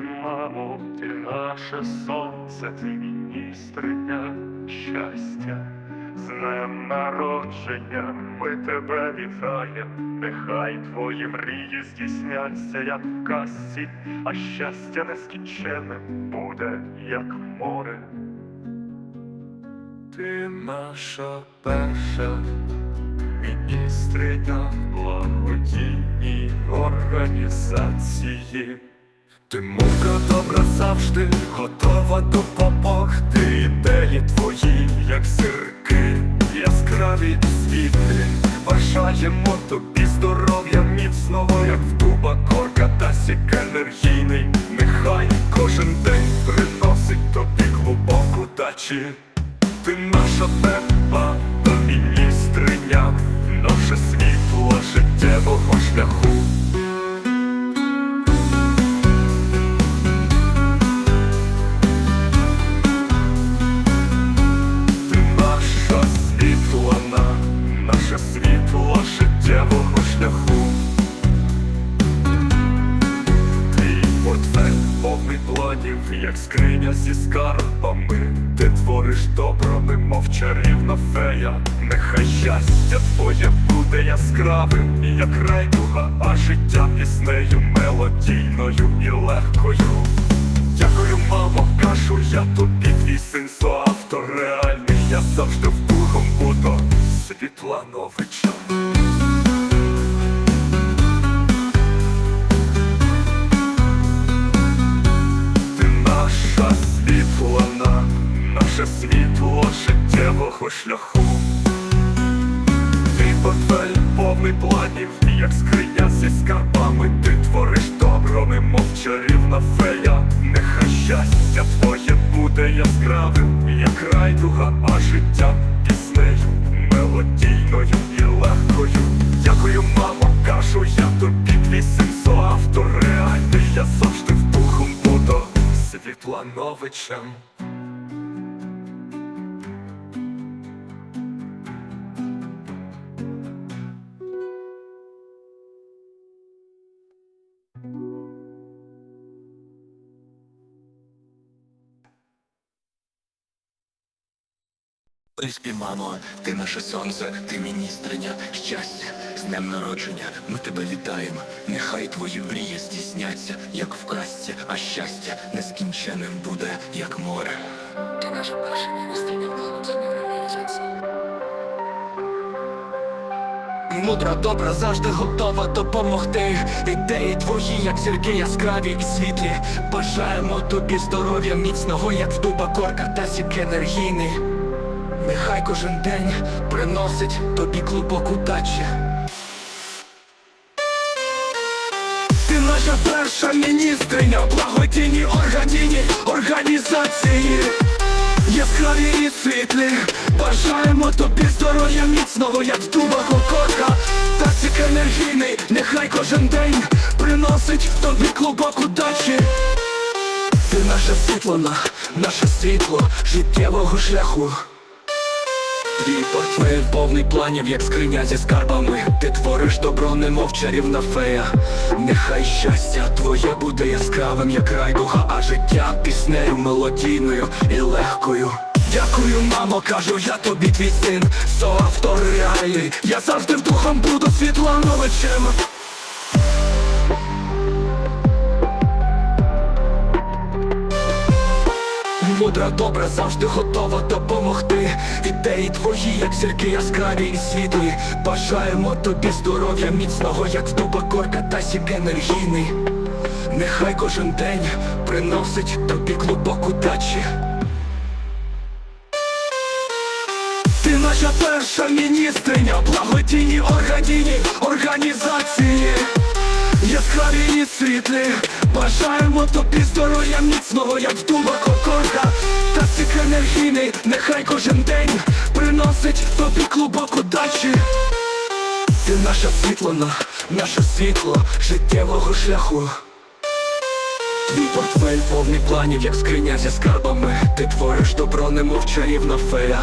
Мамо, ты наше солнце, ты міністриня щастя. З днем народження ми тебе вітаєм, нехай твої мрії здійсняться, як в казці, а щастя нескінчене буде, як море. Ти наша перша міністриня благодійній організації. Ти мудра добра завжди готова допомогти Ідеї твої, як зірки, яскраві і світлі. Бажаємо тобі здоров'я міцного, як в дуба корка та сік енергійний. Нехай кожен день приносить тобі глибоку дачі. Ти наша пепа міністриня, наше світло життєвого шляху. Світло життєвого шляху. Твій портфель повний планів, як скриня зі скарбами. Ти твориш добро, немов чарівна фея. Нехай щастя твоє буде яскравим, як райдуга, а життя піснею мелодійною і легкою. Дякую, мамо, кажу я тобі, твій син соавтор реальний. Я завжди Світлановича. Ти наша світлана, наше світло життєвого шляху. Твій портфель повний планів, як скриня зі скарбами, ти твориш Дякую, мамо, кажу я тобі, твій син соавтор реальний. Я завжди в духом буду Світлановичем. Близькі, мамо, ти наше сонце, ти міністриня щастя, з днем народження ми тебе вітаємо. Нехай твої мрії здійсняться, як в казці, а щастя нескінченним буде, як море. Ти наша перша. Мудра, добра, завжди готова допомогти. Ідеї твої, як зірки яскраві і світлі. Бажаємо тобі здоров'я міцного, як в дуба корка та сік енергійний. Нехай кожен день приносить тобі клубок удачі. Наша перша міністриня, благодійні організації, організації. Яскраві і світлі, бажаємо тобі здоров'я міцного, як в дуба кокотка Та цик енергійний, нехай кожен день приносить тобі клубок удачі. Ти наша світлана, наше світло життєвого шляху Твій портфель повний планів, як скриня зі скарбами. Ти твориш добро, немов чарівна фея. Нехай щастя твоє буде яскравим, як райдуха, а життя піснею мелодійною і легкою. Дякую, мамо, кажу я тобі твій син, соавтор реальний Я завжди в духом буду Світлановичем Мудра, добра, завжди готова допомогти. Ідеї твої, як зірки яскраві і світлі. Бажаємо тобі здоров'я міцного, як дуба корка та сік енергійний. Нехай кожен день приносить тобі клубок удачі. Ти наша перша міністриня, благодійні організації, організації. Яскраві і світлі, бажаємо тобі здоров'я міцного, як дуба кокорка Та цик енергійний, нехай кожен день приносить тобі клубок удачі. Ти наша світлона, наше світло життєвого шляху Твій портфель повний планів, як скриня зі скарбами. Ти твориш добро, немов чарівна фея.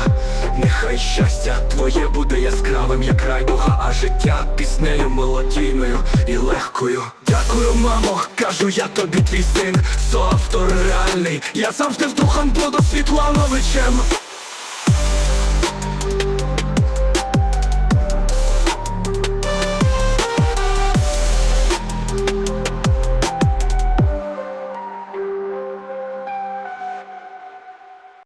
Нехай щастя твоє буде яскравим, як райдуга, а життя піснею мелодійною і легкою. Дякую, мамо, кажу я тобі твій син, соавтор реальний. Я завжди з духом буду Світлановичем